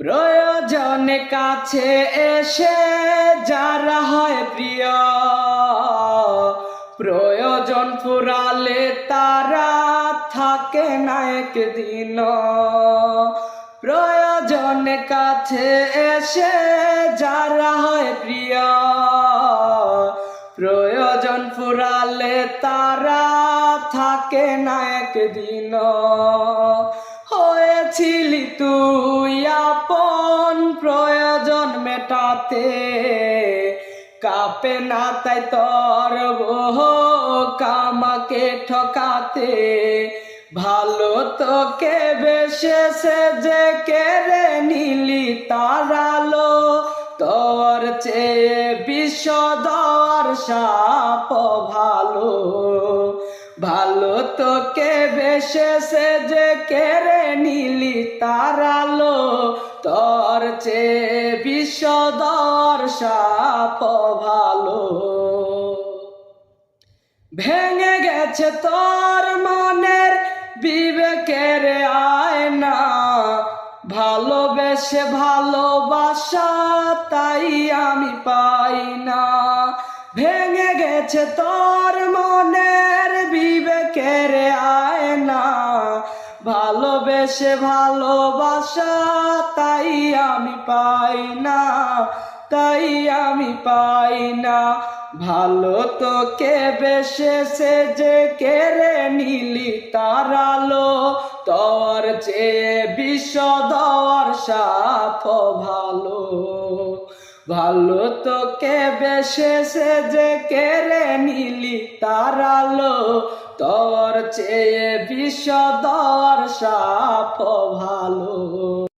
প্রয়োজনে কাছে এসে যারা হয় প্রিয়, প্রয়োজন ফুরালে তারা থাকে না একদিন প্রয়োজনে কাছে এসে যারা হয় প্রিয়, প্রয়োজন ফুরালে তারা থাকে না একদিন হয়েছিলি তুই প্রয়োজন মেটাতে। কাপে না তাই তোর কামাকে ঠকাতে। ভালো তোকে বেশেষে যে কেড়ে নিলি তারালো তোর চেয়ে বিষদর সাপ ভালো। ভালো তোকে বেশেষে যে কেড়ে নিলি তারালো তোর চেয়ে বিষদর সাপ ভালো। ভেঙে গেছে তোর মনের বিবেকের আয়না। ভালোবেসে ভালোবাসা তাই আমি পাই না। ভেঙে গেছে তোর মনের বিবেকের আয়না। ভালোবেসে ভালোবাসা আমি পাই না, তাই আমি পাই না। ভালো তোকে বেশেষে যে কেড়ে নিলি তারালো তোর চেয়ে বিষদর সাপ ভালো। ভালো তোকে বেশেষে যে কেড়ে নিলি তারালো তোর চেয়ে বিষদর সাপ ভালো।